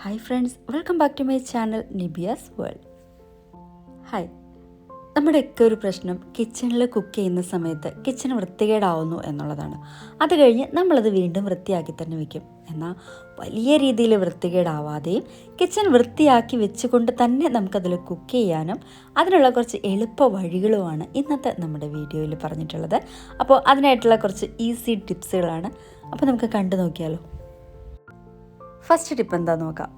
Hi friends welcome back to my channel Nibiya's world hi നമ്മുടെയൊക്കെ ഒരു പ്രശ്നം കിച്ചണിൽ കുക്ക് ചെയ്യുന്ന സമയത്ത് കിച്ചൺ വൃത്തികേടാവുന്നു എന്നുള്ളതാണ്. അത് കഴിഞ്ഞ് നമ്മളത് വീണ്ടും വൃത്തിയാക്കി തന്നെ വയ്ക്കും എന്നാൽ വലിയ രീതിയിൽ വൃത്തികേടാവാതെയും കിച്ചൺ വൃത്തിയാക്കി വെച്ചുകൊണ്ട് തന്നെ നമുക്കതിൽ കുക്ക് ചെയ്യാനും അതിനുള്ള കുറച്ച് എളുപ്പ വഴികളുമാണ് ഇന്നത്തെ നമ്മുടെ വീഡിയോയിൽ പറഞ്ഞിട്ടുള്ളത്. അപ്പോൾ അതിനായിട്ടുള്ള കുറച്ച് ഈസി ടിപ്സുകളാണ് അപ്പോൾ നമുക്ക് കണ്ടു നോക്കിയാലോ. ഫസ്റ്റ് ടിപ്പ് എന്താ നോക്കാം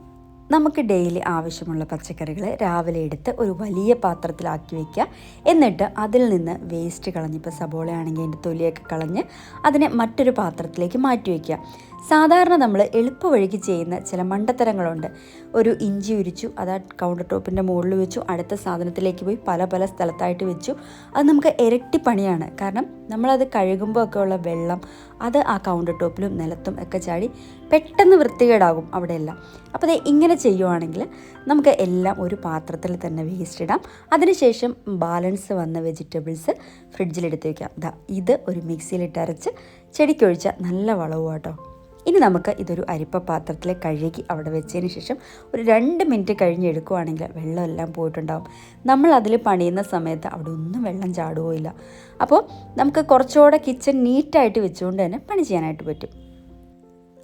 നമുക്ക് ഡെയിലി ആവശ്യമുള്ള പച്ചക്കറികൾ രാവിലെ എടുത്ത് ഒരു വലിയ പാത്രത്തിലാക്കി വയ്ക്കുക എന്നിട്ട് അതിൽ നിന്ന് വേസ്റ്റ് കളഞ്ഞ് ഇപ്പോൾ സബോളയാണെങ്കിൽ അതിന്റെ തൊലിയൊക്കെ കളഞ്ഞ് അതിനെ മറ്റൊരു പാത്രത്തിലേക്ക് മാറ്റി വയ്ക്കുക സാധാരണ നമ്മൾ എളുപ്പ വഴിക്ക് ചെയ്യുന്ന ചില മണ്ടത്തരങ്ങളുണ്ട്. ഒരു ഇഞ്ചി ഉരിച്ചു അത് കൗണ്ടർ ടോപ്പിന്റെ മുകളിൽ വെച്ചു അടുത്ത സാധനത്തിലേക്ക് പോയി പല പല സ്ഥലത്തായിട്ട് വെച്ചു. അത് നമുക്ക് ഇരട്ടി പണിയാണ്. കാരണം നമ്മളത് കഴുകുമ്പോൾ ഒക്കെ ഉള്ള വെള്ളം അത് ആ കൗണ്ടർ ടോപ്പിലും നിലത്തും ഒക്കെ ചാടി പെട്ടെന്ന് വൃത്തികേടാകും അവിടെയെല്ലാം. അപ്പോൾ അത് ഇങ്ങനെ ചെയ്യുവാണെങ്കിൽ നമുക്ക് എല്ലാം ഒരു പാത്രത്തിൽ തന്നെ വേസ്റ്റ് ഇടാം. അതിനുശേഷം ബാലൻസ് വന്ന വെജിറ്റബിൾസ് ഫ്രിഡ്ജിലെടുത്ത് വയ്ക്കാം ഇത് ഒരു മിക്സിയിലിട്ട് അരച്ച് ചെടിക്കൊഴിച്ച നല്ല വളവും കേട്ടോ ഇനി നമുക്ക് ഇതൊരു അരിപ്പ പാത്രത്തിൽ കഴുകി അവിടെ വെച്ചതിന് ശേഷം ഒരു രണ്ട് മിനിറ്റ് കഴിഞ്ഞ് എടുക്കുവാണെങ്കിൽ വെള്ളമെല്ലാം പോയിട്ടുണ്ടാവും. നമ്മൾ അതിൽ പണിയുന്ന സമയത്ത് അവിടെ ഒന്നും വെള്ളം ചാടുകയില്ല അപ്പോൾ നമുക്ക് കുറച്ചുകൂടെ കിച്ചൺ നീറ്റായിട്ട് വെച്ചുകൊണ്ട് തന്നെ പണി ചെയ്യാനായിട്ട് പറ്റും.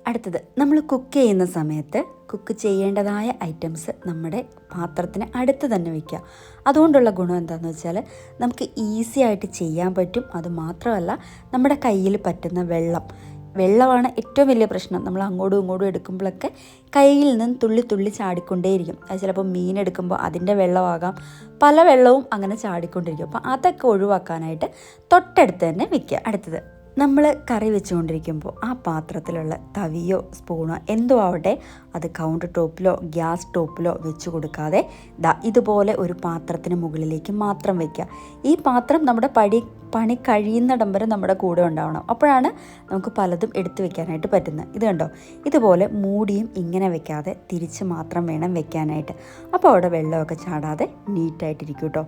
അടുത്തത് നമ്മൾ കുക്ക് ചെയ്യുന്ന സമയത്ത് കുക്ക് ചെയ്യേണ്ടതായ ഐറ്റംസ് നമ്മുടെ പാത്രത്തിന് അടുത്ത് തന്നെ വയ്ക്കുക അതുകൊണ്ടുള്ള ഗുണം എന്താണെന്ന് വെച്ചാൽ നമുക്ക് ഈസി ആയിട്ട് ചെയ്യാൻ പറ്റും. അതുമാത്രമല്ല നമ്മുടെ കയ്യിൽ പറ്റുന്ന വെള്ളം. വെള്ളമാണ് ഏറ്റവും വലിയ പ്രശ്നം. നമ്മൾ അങ്ങോട്ടും ഇങ്ങോട്ടും എടുക്കുമ്പോഴൊക്കെ കയ്യിൽ നിന്ന് തുള്ളി തുള്ളി ചാടിക്കൊണ്ടേയിരിക്കും. അത് ചിലപ്പോൾ മീൻ എടുക്കുമ്പോൾ അതിന്റെ വെള്ളമാകാം. പല വെള്ളവും അങ്ങനെ ചാടിക്കൊണ്ടിരിക്കും. അപ്പോൾ അതൊക്കെ ഒഴിവാക്കാനായിട്ട് തൊട്ടടുത്ത് തന്നെ വിൽക്കുക അടുത്തത് നമ്മൾ കറി വെച്ചുകൊണ്ടിരിക്കുമ്പോൾ ആ പാത്രത്തിലുള്ള തവിയോ സ്പൂണോ എന്തോ ആവട്ടെ അത് കൗണ്ടർ ടോപ്പിലോ ഗ്യാസ് ടോപ്പിലോ വെച്ച് കൊടുക്കാതെ ദാ ഇതുപോലെ ഒരു പാത്രത്തിന് മുകളിലേക്ക് മാത്രം വെക്കുക. ഈ പാത്രം നമ്മുടെ പടി പണി കഴിയുന്നിടം വരെ നമ്മുടെ കൂടെ ഉണ്ടാവണം. അപ്പോഴാണ് നമുക്ക് പലതും എടുത്തു വെക്കാനായിട്ട് പറ്റുന്നത്. ഇത് കണ്ടോ? ഇതുപോലെ മൂടിയും ഇങ്ങനെ വെക്കാതെ തിരിച്ച് മാത്രം വേണം വെക്കാനായിട്ട്. അപ്പോൾ അവിടെ വെള്ളമൊക്കെ ചാടാതെ നീറ്റായിട്ടിരിക്കും കേട്ടോ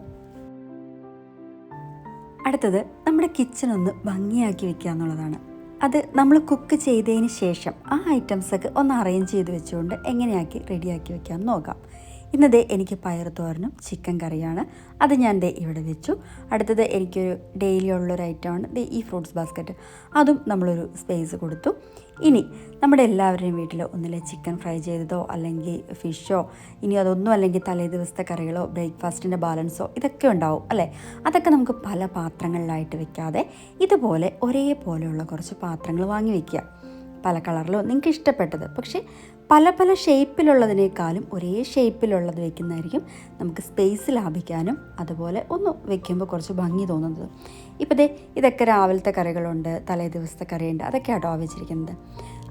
അടുത്തത് നമ്മുടെ കിച്ചൺ ഒന്ന് ഭംഗിയാക്കി വെക്കുക എന്നുള്ളതാണ്. അത് നമ്മൾ കുക്ക് ചെയ്തതിന് ശേഷം ആ ഐറ്റംസൊക്കെ ഒന്ന് അറേഞ്ച് ചെയ്ത് വെച്ചുകൊണ്ട് എങ്ങനെയാക്കി റെഡിയാക്കി വെക്കാം നോക്കാം. ഇന്നതേ എനിക്ക് പയർ തോരനും ചിക്കൻ കറിയാണ്. അത് ഞാൻ ദേ ഇവിടെ വെച്ചു. അടുത്തത് എനിക്കൊരു ഡെയിലി ഉള്ളൊരു ഐറ്റമാണ് ദേ ഈ ഫ്രൂട്ട്സ് ബാസ്ക്കറ്റ് അതും നമ്മളൊരു സ്പേസ് കൊടുത്തു. ഇനി നമ്മുടെ എല്ലാവരുടെയും വീട്ടിൽ ഒന്നിലെ ചിക്കൻ ഫ്രൈ ചെയ്തതോ അല്ലെങ്കിൽ ഫിഷോ ഇനി അതൊന്നും അല്ലെങ്കിൽ തലേ ദിവസത്തെ കറികളോ ബ്രേക്ക്ഫാസ്റ്റിന്റെ ബാലൻസോ ഇതൊക്കെ ഉണ്ടാവും അല്ലേ? അതൊക്കെ നമുക്ക് പല പാത്രങ്ങളിലായിട്ട് വെക്കാതെ ഇതുപോലെ ഒരേപോലെയുള്ള കുറച്ച് പാത്രങ്ങൾ വാങ്ങി വയ്ക്കുക പല കളറിലോ നിങ്ങൾക്ക് ഇഷ്ടപ്പെട്ടത്. പക്ഷേ പല പല ഷേപ്പിലുള്ളതിനേക്കാളും ഒരേ ഷേപ്പിലുള്ളത് വെക്കുന്നതായിരിക്കും നമുക്ക് സ്പേസ് ലാഭിക്കാനും അതുപോലെ ഒന്ന് വെക്കുമ്പോൾ കുറച്ച് ഭംഗി തോന്നുന്നത്. ഇപ്പോൾ ദേ ഇതൊക്കെ രാവിലത്തെ കറികളുണ്ട് തലേ ദിവസത്തെ കറിയുണ്ട് അതൊക്കെ ആട്ടോ വെച്ചിരിക്കുന്നത്.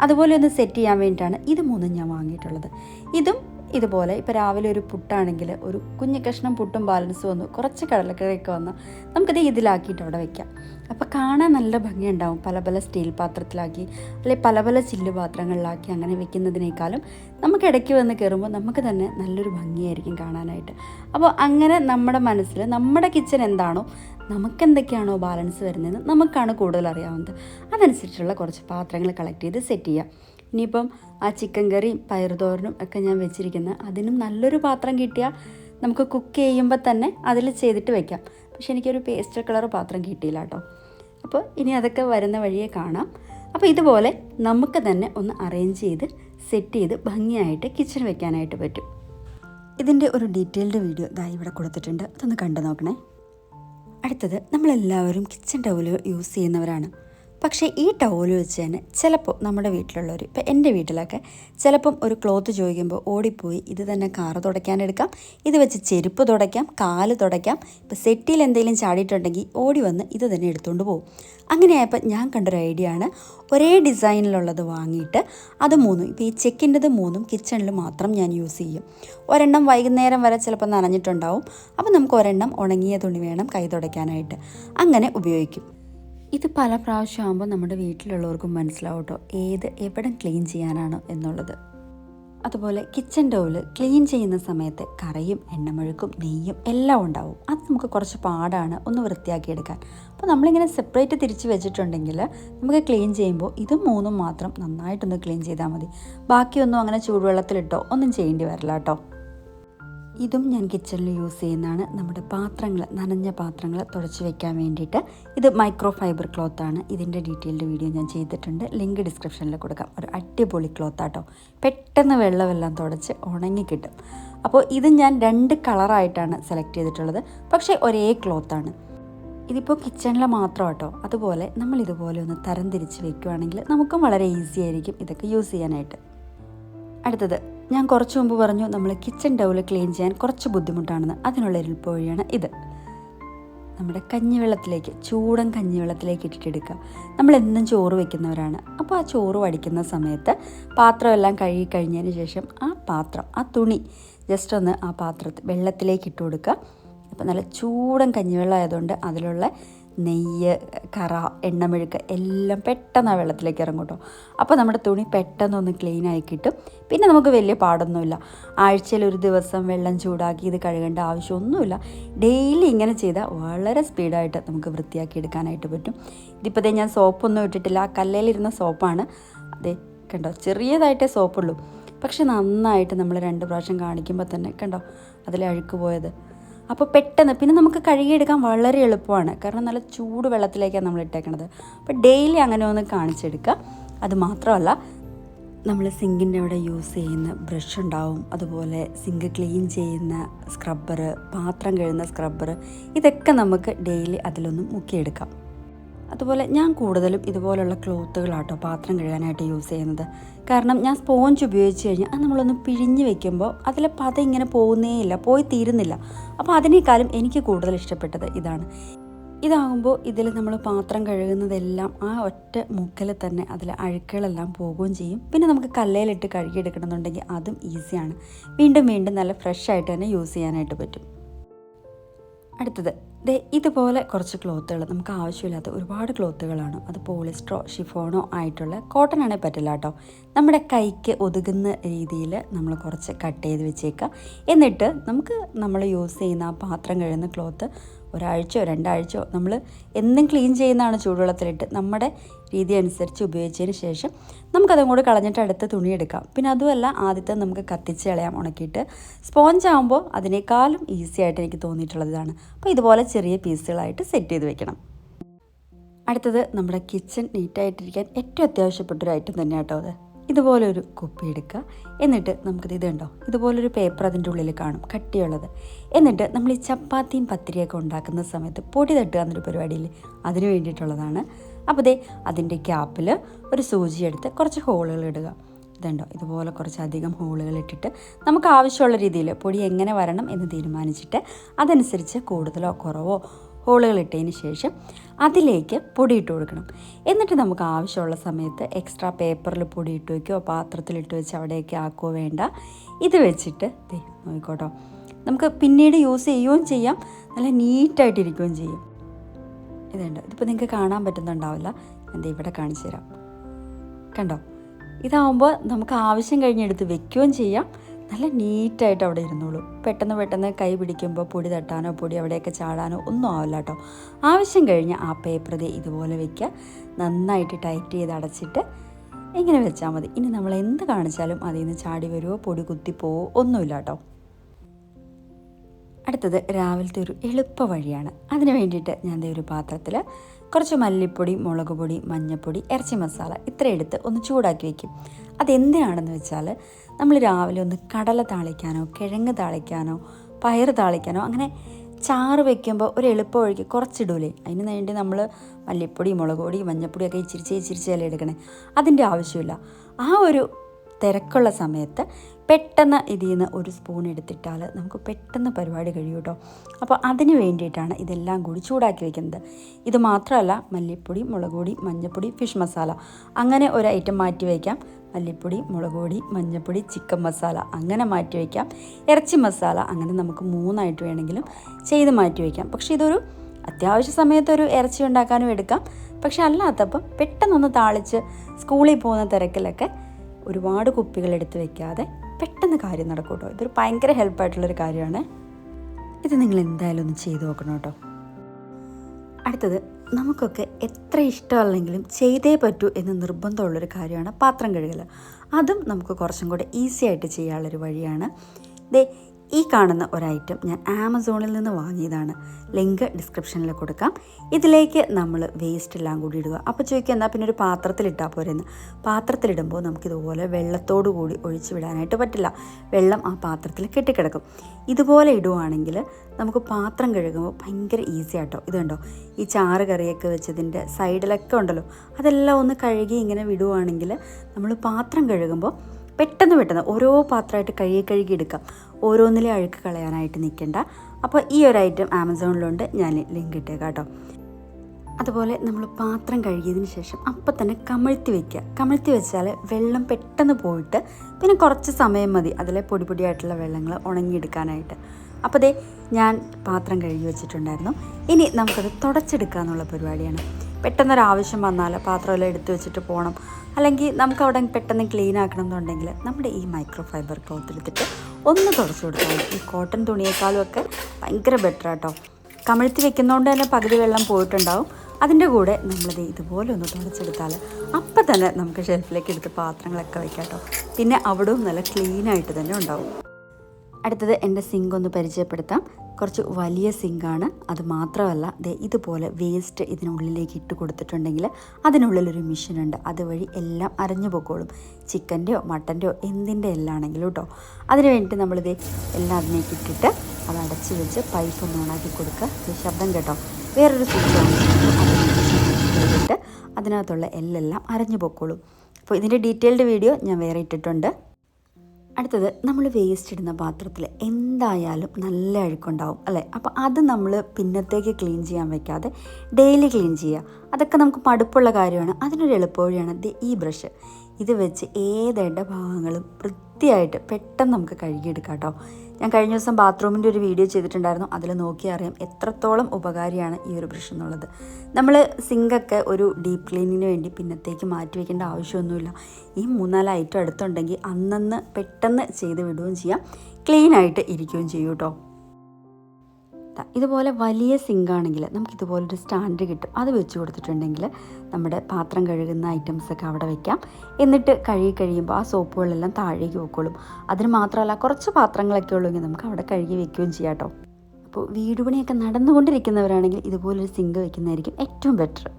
അതുപോലെ ഒന്ന് സെറ്റ് ചെയ്യാൻ വേണ്ടിയിട്ടാണ് ഇത് മൂന്നും ഞാൻ വാങ്ങിയിട്ടുള്ളത്. ഇതും ഇതുപോലെ ഇപ്പോൾ രാവിലെ ഒരു പുട്ടാണെങ്കിൽ ഒരു കുഞ്ഞു കഷ്ണം പുട്ടും ബാലൻസ് വന്നു. കുറച്ച് കടലക്കറിയൊക്കെ വന്നു. നമുക്കത് ഇതിലാക്കിയിട്ട് അവിടെ വെക്കാം. അപ്പോൾ കാണാൻ നല്ല ഭംഗിയുണ്ടാവും. പല പല സ്റ്റീൽ പാത്രത്തിലാക്കി അല്ലെങ്കിൽ പല പല ചില്ല് പാത്രങ്ങളിലാക്കി അങ്ങനെ വെക്കുന്നതിനേക്കാളും നമുക്ക് ഇടയ്ക്ക് വന്ന് കയറുമ്പോൾ നമുക്ക് തന്നെ നല്ലൊരു ഭംഗിയായിരിക്കും കാണാനായിട്ട്. അപ്പോൾ അങ്ങനെ നമ്മുടെ മനസ്സിൽ നമ്മുടെ കിച്ചൺ എന്താണോ നമുക്ക് എന്തൊക്കെയാണോ ബാലൻസ് വരുന്നതെന്ന് നമുക്കാണ് കൂടുതൽ അറിയാവുന്നത്. അതനുസരിച്ചുള്ള കുറച്ച് പാത്രങ്ങൾ കളക്ട് ചെയ്ത് സെറ്റ് ചെയ്യുക ഇനിയിപ്പം ആ ചിക്കൻ കറിയും പയറുതോരനും ഒക്കെ ഞാൻ വെച്ചിരിക്കുന്നത് അതിനും നല്ലൊരു പാത്രം കിട്ടിയാൽ നമുക്ക് കുക്ക് ചെയ്യുമ്പോൾ തന്നെ അതിൽ ചെയ്തിട്ട് വെക്കാം. പക്ഷെ എനിക്കൊരു പേസ്റ്റർ കളർ പാത്രം കിട്ടിയില്ല കേട്ടോ അപ്പോൾ ഇനി അതൊക്കെ വരുന്ന വഴിയെ കാണാം. അപ്പോൾ ഇതുപോലെ നമുക്ക് തന്നെ ഒന്ന് അറേഞ്ച് ചെയ്ത് സെറ്റ് ചെയ്ത് ഭംഗിയായിട്ട് കിച്ചൺ വെക്കാനായിട്ട് പറ്റും. ഇതിന്റെ ഒരു ഡീറ്റെയിൽഡ് വീഡിയോ ദാ ഇവിടെ കൊടുത്തിട്ടുണ്ട്. അതൊന്ന് കണ്ടു നോക്കണേ. അടുത്തത് നമ്മളെല്ലാവരും കിച്ചൺ ടൗലുകൾ യൂസ് ചെയ്യുന്നവരാണ്. പക്ഷേ ഈ ടവൽ വെച്ച് തന്നെ ചിലപ്പോൾ നമ്മുടെ വീട്ടിലുള്ളവർ ഇപ്പോൾ എന്റെ വീട്ടിലൊക്കെ ചിലപ്പം ഒരു ക്ലോത്ത് ചോദിക്കുമ്പോൾ ഓടിപ്പോയി ഇത് തന്നെ കാറ് തുടയ്ക്കാനെടുക്കാം ഇത് വെച്ച് ചെരുപ്പ് തുടയ്ക്കാം കാൽ തുടയ്ക്കാം ഇപ്പോൾ സെറ്റിൽ എന്തെങ്കിലും ചാടിയിട്ടുണ്ടെങ്കിൽ ഓടി വന്ന് ഇത് തന്നെ എടുത്തുകൊണ്ട് പോകും. അങ്ങനെയായപ്പോൾ ഞാൻ കണ്ടൊരു ഐഡിയ ആണ് ഒരേ ഡിസൈനിലുള്ളത് വാങ്ങിയിട്ട് അത് മൂന്നും ഇപ്പോൾ ഈ ചെക്കിന്റെത് മൂന്നും കിച്ചണിൽ മാത്രം ഞാൻ യൂസ് ചെയ്യും. ഒരെണ്ണം വൈകുന്നേരം വരെ ചിലപ്പോൾ നനഞ്ഞിട്ടുണ്ടാവും അപ്പോൾ നമുക്ക് ഒരെണ്ണം ഉണങ്ങിയ തുണി വേണം കൈ തുടയ്ക്കാനായിട്ട്. അങ്ങനെ ഉപയോഗിക്കും. ഇത് പല പ്രാവശ്യം ആകുമ്പോൾ നമ്മുടെ വീട്ടിലുള്ളവർക്കും മനസ്സിലാവും കേട്ടോ. ഏത് എവിടെ ക്ലീൻ ചെയ്യാനാണ് എന്നുള്ളത്. അതുപോലെ കിച്ചൺ ഡോവിൽ ക്ലീൻ ചെയ്യുന്ന സമയത്ത് കറിയും എണ്ണമൊഴുക്കും നെയ്യും എല്ലാം ഉണ്ടാവും. അത് നമുക്ക് കുറച്ച് പാടാണ് ഒന്ന് വൃത്തിയാക്കിയെടുക്കാൻ. അപ്പോൾ നമ്മളിങ്ങനെ സെപ്പറേറ്റ് തിരിച്ച് വെച്ചിട്ടുണ്ടെങ്കിൽ നമുക്ക് ക്ലീൻ ചെയ്യുമ്പോൾ ഇത് മൂന്നും മാത്രം നന്നായിട്ടൊന്ന് ക്ലീൻ ചെയ്താൽ മതി. ബാക്കിയൊന്നും അങ്ങനെ ചൂടുവെള്ളത്തിലിട്ടോ ഒന്നും ചെയ്യേണ്ടി വരില്ല കേട്ടോ. ഇതും ഞാൻ കിച്ചണിൽ യൂസ് ചെയ്യുന്നതാണ്. നമ്മുടെ പാത്രങ്ങൾ നനഞ്ഞ പാത്രങ്ങൾ തുടച്ച് വെക്കാൻ വേണ്ടിയിട്ട്. ഇത് മൈക്രോ ഫൈബർ ക്ലോത്താണ് ഇതിന്റെ ഡീറ്റെയിൽഡ് വീഡിയോ ഞാൻ ചെയ്തിട്ടുണ്ട്. ലിങ്ക് ഡിസ്ക്രിപ്ഷനിൽ കൊടുക്കാം. ഒരു അടിപൊളി ക്ലോത്താട്ടോ പെട്ടെന്ന് വെള്ളമെല്ലാം തുടച്ച് ഉണങ്ങി കിട്ടും. അപ്പോൾ ഇത് ഞാൻ രണ്ട് കളറായിട്ടാണ് സെലക്ട് ചെയ്തിട്ടുള്ളത്. പക്ഷേ ഒരേ ക്ലോത്താണ് ഇതിപ്പോൾ കിച്ചണിൽ മാത്രം കേട്ടോ അതുപോലെ നമ്മൾ ഇതുപോലെ ഒന്ന് തരം തിരിച്ച് വെക്കുകയാണെങ്കിൽ നമുക്കും വളരെ ഈസി ആയിരിക്കും ഇതൊക്കെ യൂസ് ചെയ്യാനായിട്ട്. അടുത്തത് ഞാൻ കുറച്ച് മുമ്പ് പറഞ്ഞു നമ്മൾ കിച്ചൺ ഡൗൽ ക്ലീൻ ചെയ്യാൻ കുറച്ച് ബുദ്ധിമുട്ടാണെന്ന്. അതിനുള്ള എളുപ്പ വഴിയാണ് ഇത്. നമ്മുടെ കഞ്ഞിവെള്ളത്തിലേക്ക് ചൂടൻ കഞ്ഞിവെള്ളത്തിലേക്ക് ഇട്ടിട്ടെടുക്കുക നമ്മൾ എന്നും ചോറ് വെക്കുന്നവരാണ്. അപ്പോൾ ആ ചോറ് വടിക്കുന്ന സമയത്ത് പാത്രമെല്ലാം കഴുകി കഴിഞ്ഞതിന് ശേഷം ആ പാത്രം ആ തുണി ജസ്റ്റ് ഒന്ന് ആ പാത്രത്തിൽ വെള്ളത്തിലേക്ക് ഇട്ട് കൊടുക്കുക. അപ്പോൾ നല്ല ചൂടൻ കഞ്ഞിവെള്ളം ആയതുകൊണ്ട് അതിലുള്ള നെയ്യ് കറ എണ്ണമെഴുക്ക് എല്ലാം പെട്ടെന്ന് ആ വെള്ളത്തിലേക്ക് ഇറങ്ങും കേട്ടോ. അപ്പോൾ നമ്മുടെ തുണി പെട്ടെന്നൊന്ന് ക്ലീൻ ആയി കിട്ടും. പിന്നെ നമുക്ക് വലിയ പാടൊന്നുമില്ല. ആഴ്ചയിൽ ഒരു ദിവസം വെള്ളം ചൂടാക്കി ഇത് കഴുകേണ്ട ആവശ്യമൊന്നുമില്ല. ഡെയിലി ഇങ്ങനെ ചെയ്താൽ വളരെ സ്പീഡായിട്ട് നമുക്ക് വൃത്തിയാക്കി എടുക്കാനായിട്ട് പറ്റും. ഇതിപ്പോൾ ഞാൻ സോപ്പൊന്നും ഇട്ടിട്ടില്ല. ആ കല്ലയിലിരുന്ന സോപ്പാണ്. അതെ കണ്ടോ? ചെറിയതായിട്ടേ സോപ്പുള്ളൂ. പക്ഷെ നന്നായിട്ട് നമ്മൾ രണ്ട് പ്രാവശ്യം കാണിക്കുമ്പോൾ തന്നെ കണ്ടോ? അതിൽ അഴുക്ക് പോയത്. അപ്പോൾ പെട്ടെന്ന് പിന്നെ നമുക്ക് കഴുകിയെടുക്കാൻ വളരെ എളുപ്പമാണ്. കാരണം നല്ല ചൂട് വെള്ളത്തിലേക്കാണ് നമ്മൾ ഇട്ടേക്കണത്. അപ്പോൾ ഡെയിലി അങ്ങനെ ഒന്ന് കാണിച്ചെടുക്കുക. അത് മാത്രമല്ല നമ്മൾ സിങ്കിന്റെ അവിടെ യൂസ് ചെയ്യുന്ന ബ്രഷ് ഉണ്ടാവും. അതുപോലെ സിങ്ക് ക്ലീൻ ചെയ്യുന്ന സ്ക്രബ്ബർ പാത്രം കഴുകുന്ന സ്ക്രബ്ബർ ഇതൊക്കെ നമുക്ക് ഡെയിലി അതിലൊന്ന് മുക്കിയെടുക്കാം. അതുപോലെ ഞാൻ കൂടുതലും ഇതുപോലുള്ള ക്ലോത്തുകളാട്ടോ പാത്രം കഴുകാനായിട്ട് യൂസ് ചെയ്യുന്നത്. കാരണം ഞാൻ സ്പോഞ്ച് ഉപയോഗിച്ച് കഴിഞ്ഞാൽ അത് നമ്മളൊന്ന് പിഴിഞ്ഞ് വെക്കുമ്പോൾ അതിലെ പത ഇങ്ങനെ പോകുന്നേ ഇല്ല പോയി തീരുന്നില്ല. അപ്പോൾ അതിനേക്കാളും എനിക്ക് കൂടുതൽ ഇഷ്ടപ്പെട്ടത് ഇതാണ്. ഇതാകുമ്പോൾ ഇതിൽ നമ്മൾ പാത്രം കഴുകുന്നതെല്ലാം ആ ഒറ്റ മുക്കൽ തന്നെ അതിൽ അഴുക്കുകളെല്ലാം പോകുകയും ചെയ്യും. പിന്നെ നമുക്ക് കല്ലയിലിട്ട് കഴുകിയെടുക്കണമെന്നുണ്ടെങ്കിൽ അതും ഈസിയാണ്. വീണ്ടും വീണ്ടും നല്ല ഫ്രഷ് ആയിട്ട് തന്നെ യൂസ് ചെയ്യാനായിട്ട് പറ്റും. അടുത്തത് ദേ ഇതുപോലെ കുറച്ച് ക്ലോത്തുകൾ നമുക്ക് ആവശ്യമില്ലാത്ത ഒരുപാട് ക്ലോത്തുകളാണ്. അത് പോളിസ്റ്ററോ ഷിഫോണോ ആയിട്ടുള്ള കോട്ടൺ ആണെങ്കിൽ പറ്റില്ല കേട്ടോ. നമ്മുടെ കൈക്ക് ഒതുങ്ങുന്ന രീതിയിൽ നമ്മൾ കുറച്ച് കട്ട് ചെയ്ത് വെച്ചേക്കുക. എന്നിട്ട് നമുക്ക് നമ്മൾ യൂസ് ചെയ്യുന്ന ആ പാത്രം കഴുകുന്ന ക്ലോത്ത് ഒരാഴ്ചയോ രണ്ടാഴ്ചയോ നമ്മൾ എന്നും ക്ലീൻ ചെയ്യുന്നതാണ് ചൂടുവെള്ളത്തിലിട്ട് നമ്മുടെ രീതി അനുസരിച്ച് ഉപയോഗിച്ചതിന് ശേഷം നമുക്കതും കൂടെ കളഞ്ഞിട്ട് അടുത്ത തുണി എടുക്കാം. പിന്നെ അതുമല്ല ആദ്യത്തെ നമുക്ക് കത്തിച്ച് കളയാം ഉണക്കിയിട്ട്. സ്പോഞ്ച് ആകുമ്പോൾ അതിനേക്കാളും ഈസി ആയിട്ട് എനിക്ക് തോന്നിയിട്ടുള്ളതാണ്. അപ്പോൾ ഇതുപോലെ ചെറിയ പീസുകളായിട്ട് സെറ്റ് ചെയ്ത് വെക്കണം. അടുത്തത് നമ്മുടെ കിച്ചൺ നീറ്റായിട്ടിരിക്കാൻ ഏറ്റവും അത്യാവശ്യപ്പെട്ടൊരു ഐറ്റം തന്നെ കേട്ടോ അത്. ഇതുപോലെ ഒരു കുപ്പി എടുക്കുക. എന്നിട്ട് നമുക്കിത് ഇതുണ്ടോ? ഇതുപോലൊരു പേപ്പർ അതിന്റെ ഉള്ളിൽ കാണും കട്ടിയുള്ളത്. എന്നിട്ട് നമ്മൾ ഈ ചപ്പാത്തിയും പത്തിരിയൊക്കെ ഉണ്ടാക്കുന്ന സമയത്ത് പൊടി തട്ടുക എന്നൊരു പരിപാടിയിൽ അതിന് വേണ്ടിയിട്ടുള്ളതാണ്. അപ്പോൾ ദേ അതിന്റെ ക്യാപ്പിൽ ഒരു സൂചി എടുത്ത് കുറച്ച് ഹോളുകൾ ഇടുക. ഇതുണ്ടോ? ഇതുപോലെ കുറച്ചധികം ഹോളുകൾ ഇട്ടിട്ട് നമുക്ക് ആവശ്യമുള്ള രീതിയിൽ പൊടി എങ്ങനെ വരണം എന്ന് തീരുമാനിച്ചിട്ട് അതനുസരിച്ച് കൂടുതലോ കുറവോ ഹോളുകൾ ഇട്ടതിന് ശേഷം അതിലേക്ക് പൊടിയിട്ട് കൊടുക്കണം. എന്നിട്ട് നമുക്ക് ആവശ്യമുള്ള സമയത്ത് എക്സ്ട്രാ പേപ്പറിൽ പൊടി ഇട്ട് വയ്ക്കുകയോ പാത്രത്തിലിട്ട് വെച്ച് അവിടേക്ക് ആക്കുകയോ വേണ്ട. ഇത് വെച്ചിട്ട് നോക്കിക്കോട്ടോ. നമുക്ക് പിന്നീട് യൂസ് ചെയ്യുകയും ചെയ്യാം. നല്ല നീറ്റായിട്ടിരിക്കുകയും ചെയ്യും. ഇതുണ്ട് ഇതിപ്പോൾ നിങ്ങൾക്ക് കാണാൻ പറ്റുന്നുണ്ടാവില്ല. എന്താ ഇവിടെ കാണിച്ചു തരാം കണ്ടോ? ഇതാവുമ്പോൾ നമുക്ക് ആവശ്യം കഴിഞ്ഞെടുത്ത് വെക്കുകയും ചെയ്യാം. നല്ല നീറ്റായിട്ട് അവിടെ ഇരുന്നോളൂ. പെട്ടെന്ന് പെട്ടെന്ന് കൈ പിടിക്കുമ്പോൾ പൊടി തട്ടാനോ പൊടി അവിടെയൊക്കെ ചാടാനോ ഒന്നും ആവില്ല കേട്ടോ. ആവശ്യം കഴിഞ്ഞ് ആ പേപ്പർ ഇതുപോലെ വെക്കുക. നന്നായിട്ട് ടൈറ്റ് ചെയ്ത് അടച്ചിട്ട് ഇങ്ങനെ വെച്ചാൽ മതി. ഇനി നമ്മൾ എന്ത് കാണിച്ചാലും അതിൽ നിന്ന് ചാടി വരുമോ പൊടി കുത്തിപ്പോവോ ഒന്നുമില്ല കേട്ടോ. അടുത്തത് രാവിലത്തെ ഒരു എളുപ്പ വഴിയാണ്. അതിന് വേണ്ടിയിട്ട് ഞാൻ ഒരു പാത്രത്തിൽ കുറച്ച് മല്ലിപ്പൊടി മുളക് പൊടി മഞ്ഞൾപ്പൊടി ഇറച്ചി മസാല ഇത്ര എടുത്ത് ഒന്ന് ചൂടാക്കി വയ്ക്കും അതെന്തിനാണെന്ന് വെച്ചാൽ നമ്മൾ രാവിലെ ഒന്ന് കടല താളിക്കാനോ കിഴങ്ങ് താളിക്കാനോ പയർ താളിക്കാനോ അങ്ങനെ ചാറ് വെക്കുമ്പോൾ ഒരു എളുപ്പ വഴിക്ക് കുറച്ചിടൂലേ? അതിന് വേണ്ടി നമ്മൾ മല്ലിപ്പൊടി മുളക് പൊടി മഞ്ഞൾപ്പൊടിയൊക്കെ ഇച്ചിരിച്ച് ഇച്ചിരിച്ചല്ലേ എടുക്കണേ? അതിന്റെ ആവശ്യമില്ല. ആ ഒരു തിരക്കുള്ള സമയത്ത് പെട്ടെന്ന് ഇതിൽ നിന്ന് ഒരു സ്പൂൺ എടുത്തിട്ടാൽ നമുക്ക് പെട്ടെന്ന് പരിപാടി കഴിയും കേട്ടോ അപ്പോൾ അതിന് വേണ്ടിയിട്ടാണ് ഇതെല്ലാം കൂടി ചൂടാക്കി വെക്കുന്നത്. ഇത് മാത്രമല്ല മല്ലിപ്പൊടി മുളക് പൊടി മഞ്ഞൾപ്പൊടി ഫിഷ് മസാല. അങ്ങനെ ഒരു ഐറ്റം മാറ്റി വയ്ക്കാം മല്ലിപ്പൊടി മുളക് പൊടി മഞ്ഞൾപ്പൊടി ചിക്കൻ മസാല അങ്ങനെ മാറ്റി വയ്ക്കാം. ഇറച്ചി മസാല അങ്ങനെ നമുക്ക് മൂന്നായിട്ട് വേണമെങ്കിലും ചെയ്ത് മാറ്റി വയ്ക്കാം. പക്ഷേ ഇതൊരു അത്യാവശ്യ സമയത്ത് ഒരു ഇറച്ചി ഉണ്ടാക്കാനും എടുക്കാം. പക്ഷെ അല്ലാത്തപ്പം പെട്ടെന്നൊന്ന് താളിച്ച് സ്കൂളിൽ പോകുന്ന തിരക്കിലൊക്കെ ഒരുപാട് കുപ്പികൾ എടുത്ത് വെക്കാതെ പെട്ടെന്ന് കാര്യം നടക്കും കേട്ടോ ഇതൊരു ഭയങ്കര ഹെൽപ്പായിട്ടുള്ളൊരു കാര്യമാണ്. ഇത് നിങ്ങൾ എന്തായാലും ഒന്ന് ചെയ്തു നോക്കണം കേട്ടോ. അടുത്തത് നമുക്കൊക്കെ എത്ര ഇഷ്ടമല്ലെങ്കിലും ചെയ്തേ പറ്റൂ എന്ന് നിർബന്ധമുള്ളൊരു കാര്യമാണ് പാത്രം കഴുകൽ അതും നമുക്ക് കുറച്ചും കൂടെ ഈസി ആയിട്ട് ചെയ്യാനുള്ളൊരു വഴിയാണ്. ദേ ഈ കാണുന്ന ഒരു ഐറ്റം ഞാൻ ആമസോണിൽ നിന്ന് വാങ്ങിയതാണ്. ലിങ്ക് ഡിസ്ക്രിപ്ഷനിൽ കൊടുക്കാം. ഇതിലേക്ക് നമ്മൾ വേസ്റ്റ് എല്ലാം കൂടി ഇടുക. അപ്പോൾ ചോദിക്കുക എന്നാൽ പിന്നെ ഒരു പാത്രത്തിലിട്ടാൽ പോരെന്ന്? പാത്രത്തിലിടുമ്പോൾ നമുക്കിതുപോലെ വെള്ളത്തോടു കൂടി ഒഴിച്ചു വിടാനായിട്ട് പറ്റില്ല. വെള്ളം ആ പാത്രത്തിൽ കെട്ടിക്കിടക്കും. ഇതുപോലെ ഇടുവാണെങ്കിൽ നമുക്ക് പാത്രം കഴുകുമ്പോൾ ഭയങ്കര ഈസി ആട്ടോ. ഇത് കണ്ടോ? ഈ ചാറ് കറിയൊക്കെ വെച്ചതിന്റെ സൈഡിലൊക്കെ ഉണ്ടല്ലോ. അതെല്ലാം ഒന്ന് കഴുകി ഇങ്ങനെ വിടുവാണെങ്കിൽ നമ്മൾ പാത്രം കഴുകുമ്പോൾ പെട്ടെന്ന് പെട്ടെന്ന് ഓരോ പാത്രമായിട്ട് കഴുകി കഴുകി എടുക്കാം. ഓരോന്നിലെ അഴുക്ക് കളയാനായിട്ട് നിൽക്കണ്ട. അപ്പോൾ ഈ ഒരു ഐറ്റം ആമസോണിലുണ്ട്. ഞാൻ ലിങ്ക് ഇട്ടേക്കാം കേട്ടോ. അതുപോലെ നമ്മൾ പാത്രം കഴുകിയതിന് ശേഷം അപ്പം തന്നെ കമഴ്ത്തി വെക്കുക. കമഴ്ത്തി വെച്ചാൽ വെള്ളം പെട്ടെന്ന് പോയിട്ട് പിന്നെ കുറച്ച് സമയം മതി. അതിലെ പൊടി പൊടിയായിട്ടുള്ള വെള്ളങ്ങൾ ഉണങ്ങിയെടുക്കാനായിട്ട്. അപ്പോൾ ദേ ഞാൻ പാത്രം കഴുകി വെച്ചിട്ടുണ്ടായിരുന്നു. ഇനി നമുക്കത് തുടച്ചെടുക്കുക എന്നുള്ള പരിപാടിയാണ്. പെട്ടെന്നൊരാവശ്യം വന്നാൽ പാത്രമെല്ലാം എടുത്തു വെച്ചിട്ട് പോകണം. അല്ലെങ്കിൽ നമുക്ക് അവിടെ പെട്ടെന്ന് ക്ലീൻ ആക്കണം എന്നുണ്ടെങ്കിൽ നമ്മുടെ ഈ മൈക്രോ ഫൈബർ ക്ലോത്ത് എടുത്തിട്ട് ഒന്ന് തുടച്ചു കൊടുത്താൽ ഈ കോട്ടൺ തുണിയേക്കാളും ഒക്കെ ഭയങ്കര ബെറ്റർ ആട്ടോ. കമിഴ്ത്തി വെക്കുന്നതുകൊണ്ട് തന്നെ പകുതി വെള്ളം പോയിട്ടുണ്ടാവും. അതിന്റെ കൂടെ നമ്മളിത് ഇതുപോലെ ഒന്ന് തുടച്ചെടുത്താൽ അപ്പം തന്നെ നമുക്ക് ഷെൽഫിലേക്ക് എടുത്ത് പാത്രങ്ങളൊക്കെ വെക്കാം കേട്ടോ പിന്നെ അവിടെയും നല്ല ക്ലീനായിട്ട് തന്നെ ഉണ്ടാവും. അടുത്തത് എന്റെ സിങ്ക് ഒന്ന് പരിചയപ്പെടുത്താം. കുറച്ച് വലിയ സിങ്കാണ്. അത് മാത്രമല്ല ഇതുപോലെ വേസ്റ്റ് ഇതിനുള്ളിലേക്ക് ഇട്ട് കൊടുത്തിട്ടുണ്ടെങ്കിൽ അതിനുള്ളിലൊരു ഉണ്ട്. അതുവഴി എല്ലാം അരഞ്ഞു പൊക്കോളും. ചിക്കന്റെയോ മട്ടന്റെയോ എന്തിന്റെ എല്ലാണെങ്കിലും കേട്ടോ അതിന് വേണ്ടിയിട്ട് നമ്മളിത് എല്ലാം അതിലേക്ക് ഇട്ടിട്ട് അത് അടച്ച് വെച്ച് പൈപ്പ് ഒന്ന് ഓണാക്കി കൊടുക്കുക. ശബ്ദം കേട്ടോ. വേറൊരു സ്വിച്ച് അതിനകത്തുള്ള എല്ലെല്ലാം അരഞ്ഞു പൊക്കോളും. അപ്പോൾ ഇതിന്റെ ഡീറ്റെയിൽഡ് വീഡിയോ ഞാൻ വേറെ ഇട്ടിട്ടുണ്ട്. അടുത്തത് നമ്മൾ വേസ്റ്റ് ഇടുന്ന പാത്രത്തിൽ എന്തായാലും നല്ല അഴുക്കുണ്ടാവും അല്ലേ? അപ്പോൾ അത് നമ്മൾ പിന്നത്തേക്ക് ക്ലീൻ ചെയ്യാൻ വെക്കാതെ ഡെയിലി ക്ലീൻ ചെയ്യുക. അതൊക്കെ നമുക്ക് മടുപ്പുള്ള കാര്യമാണ്. അതിനൊരു എളുപ്പവഴിയാണ് ഈ ബ്രഷ് ഇത് വെച്ച് ഏതേണ്ട ഭാഗങ്ങളും വൃത്തിയായിട്ട് പെട്ടെന്ന് നമുക്ക് കഴുകിയെടുക്കാം കേട്ടോ. ഞാൻ കഴിഞ്ഞ ദിവസം ബാത്റൂമിന്റെ ഒരു വീഡിയോ ചെയ്തിട്ടുണ്ടായിരുന്നു. അതിൽ നോക്കി അറിയാം എത്രത്തോളം ഉപകാരിയാണ് ഈ ഒരു ബ്രഷ് എന്നുള്ളത്. നമ്മൾ സിങ്കൊക്കെ ഒരു ഡീപ്പ് ക്ലീനിങ്ങിന് വേണ്ടി പിന്നത്തേക്ക് മാറ്റി വയ്ക്കേണ്ട ആവശ്യമൊന്നുമില്ല. ഈ മൂന്നാൽ ഐറ്റം അടുത്തുണ്ടെങ്കിൽ അന്നന്ന് പെട്ടെന്ന് ചെയ്ത് വിടുകയും ചെയ്യാം. ക്ലീനായിട്ട് ഇരിക്കുകയും ചെയ്യും കേട്ടോ ഇതുപോലെ വലിയ സിങ്കാണെങ്കിൽ നമുക്ക് ഇതുപോലൊരു സ്റ്റാൻഡ് കിട്ടും. അത് വെച്ച് കൊടുത്തിട്ടുണ്ടെങ്കിൽ നമ്മുടെ പാത്രം കഴുകുന്ന ഐറ്റംസൊക്കെ അവിടെ വെക്കാം. എന്നിട്ട് കഴുകി കഴിയുമ്പോൾ ആ സോപ്പുകളെല്ലാം താഴേക്ക് വെക്കോളും അതിന് മാത്രമല്ല കുറച്ച് പാത്രങ്ങളൊക്കെ ഉള്ളെങ്കിൽ നമുക്ക് അവിടെ കഴുകി വെക്കുകയും ചെയ്യാം കേട്ടോ. അപ്പോൾ വീട് പണിയൊക്കെ നടന്നുകൊണ്ടിരിക്കുന്നവരാണെങ്കിൽ ഇതുപോലൊരു സിങ്ക് വെക്കുന്നതായിരിക്കും ഏറ്റവും ബെറ്റർ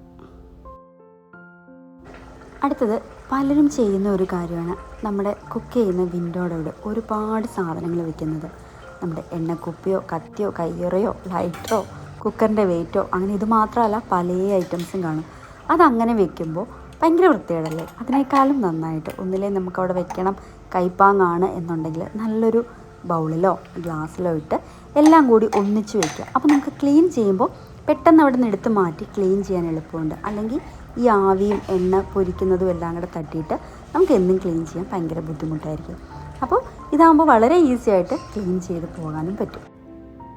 അടുത്തത് പലരും ചെയ്യുന്ന ഒരു കാര്യമാണ് നമ്മുടെ കുക്ക് ചെയ്യുന്ന വിൻഡോയുടെ ഒരുപാട് സാധനങ്ങൾ വെക്കുന്നത്. നമ്മുടെ എണ്ണക്കുപ്പിയോ കത്തിയോ കയ്യുറയോ ലൈറ്ററോ കുക്കറിന്റെ വെയിറ്റോ അങ്ങനെ ഇത് മാത്രമല്ല പല ഐറ്റംസും കാണും. അതങ്ങനെ വെക്കുമ്പോൾ ഭയങ്കര വൃത്തികേടല്ലേ? അതിനേക്കാളും നന്നായിട്ട് ഒന്നിലേ നമുക്കവിടെ വെക്കണം. കൈപ്പാങ്ങാണ് എന്നുണ്ടെങ്കിൽ നല്ലൊരു ബൗളിലോ ഗ്ലാസ്സിലോ ഇട്ട് എല്ലാം കൂടി ഒന്നിച്ച് വെക്കുക. അപ്പോൾ നമുക്ക് ക്ലീൻ ചെയ്യുമ്പോൾ പെട്ടെന്ന് അവിടെ നിന്ന് എടുത്ത് മാറ്റി ക്ലീൻ ചെയ്യാൻ എളുപ്പമുണ്ട്. അല്ലെങ്കിൽ ഈ ആവിയും എണ്ണ പൊരിക്കുന്നതും എല്ലാം കൂടെ തട്ടിയിട്ട് നമുക്ക് എന്നും ക്ലീൻ ചെയ്യാൻ ഭയങ്കര ബുദ്ധിമുട്ടായിരിക്കും. അപ്പോൾ ഇതാകുമ്പോൾ വളരെ ഈസി ആയിട്ട് ക്ലീൻ ചെയ്ത് പോകാനും പറ്റും.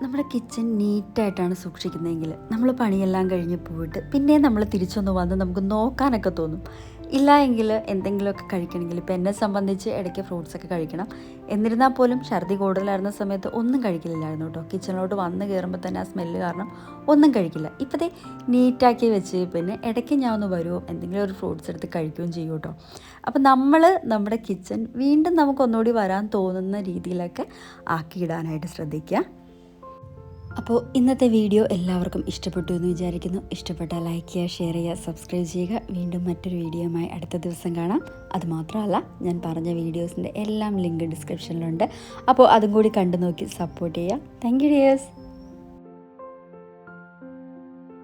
നമ്മുടെ കിച്ചൺ നീറ്റായിട്ടാണ് സൂക്ഷിക്കുന്നതെങ്കിൽ നമ്മൾ പണിയെല്ലാം കഴിഞ്ഞ് പോയിട്ട് പിന്നെ നമ്മൾ തിരിച്ചൊന്ന് വന്ന് നമുക്ക് നോക്കാനൊക്കെ തോന്നും. ഇല്ല എങ്കിൽ എന്തെങ്കിലുമൊക്കെ കഴിക്കണമെങ്കിൽ ഇപ്പം എന്നെ സംബന്ധിച്ച് ഇടയ്ക്ക് ഫ്രൂട്ട്സ് ഒക്കെ കഴിക്കണം. എന്നിരുന്നാൽ പോലും ഛർദി കൂടുതലായിരുന്ന സമയത്ത് ഒന്നും കഴിക്കില്ലായിരുന്നു കേട്ടോ. കിച്ചണിലോട്ട് വന്ന് കയറുമ്പോൾ തന്നെ ആ സ്മെല്ല് കാരണം ഒന്നും കഴിക്കില്ല. ഇപ്പോഴത്തെ നീറ്റാക്കി വെച്ച് പിന്നെ ഇടയ്ക്ക് ഞാൻ ഒന്ന് വരുമോ എന്തെങ്കിലും ഒരു ഫ്രൂട്ട്സ് എടുത്ത് കഴിക്കുകയും ചെയ്യും കേട്ടോ. അപ്പോൾ നമ്മൾ നമ്മുടെ കിച്ചൺ വീണ്ടും നമുക്ക് ഒന്നുകൂടി വരാൻ തോന്നുന്ന രീതിയിലൊക്കെ ആക്കിയിടാനായിട്ട് ശ്രദ്ധിക്കുക. അപ്പോൾ ഇന്നത്തെ വീഡിയോ എല്ലാവർക്കും ഇഷ്ടപ്പെട്ടു എന്ന് വിചാരിക്കുന്നു. ഇഷ്ടപ്പെട്ടാൽ ലൈക്ക് ചെയ്യുക ഷെയർ ചെയ്യുക സബ്സ്ക്രൈബ് ചെയ്യുക. വീണ്ടും മറ്റൊരു വീഡിയോയുമായി അടുത്ത ദിവസം കാണാം. അതുമാത്രമല്ല ഞാൻ പറഞ്ഞ വീഡിയോസിന്റെ എല്ലാം ലിങ്ക് ഡിസ്ക്രിപ്ഷനിലുണ്ട് അപ്പോൾ അതും കൂടി കണ്ടു നോക്കി സപ്പോർട്ട് ചെയ്യുക. Thank you dears